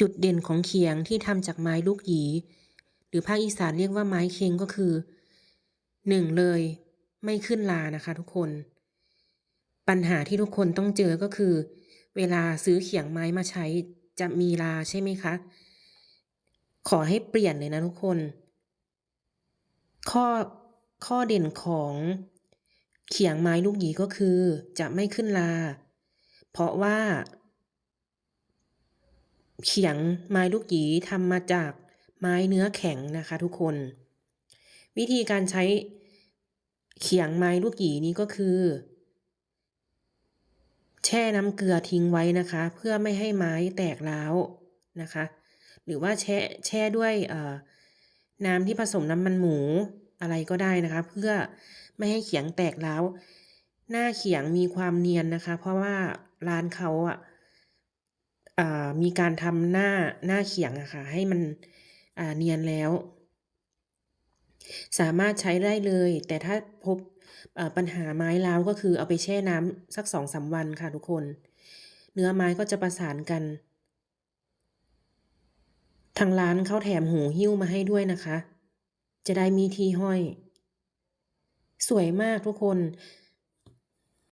จุดเด่นของเขียงที่ทำจากไม้ลูกหยี หรือภาคอีสานเรียกว่าไม้เค็งก็คือหนึ่งเลยไม่ขึ้นลานะคะทุกคน ปัญหาที่ทุกคนต้องเจอก็คือ เวลาซื้อเขียงไม้มาใช้จะมีลาใช่ไหมคะ ขอให้เปลี่ยนเลยนะทุกคน ข้อข้อเด่นของเขียงไม้ลูกหยีก็คือจะไม่ขึ้นลา เพราะว่า เขียงไม้ลูกหยีทำมาจากไม้เนื้อแข็งนะคะทุกคน วิธีการใช้เขียงไม้ลูกหยีนี้ก็คือ แช่น้ำเกลือทิ้งไว้นะคะ เพื่อไม่ให้ไม้แตกร้าวนะคะ หรือว่าแช่แช่ด้วยน้ำที่ผสมน้ำมันหมูอะไรก็ได้นะคะ เพื่อไม่ให้เขียงแตกร้าวหน้าเขียงมีความเนียนนะคะ เพราะว่าร้านเขาอะอ่า มีการทำหน้าหน้าเขียงอะค่ะให้มันเนียนแล้ว สามารถใช้ได้เลย แต่ถ้าพบปัญหาไม้ร้าวก็คือเอาไปแช่น้ำสักสองสามวันค่ะทุกคน เนื้อไม้ก็จะประสานกัน ทางร้านเขาแถมหูหิ้วมาให้ด้วยนะคะ จะได้มีที่ห้อย สวยมากทุกคน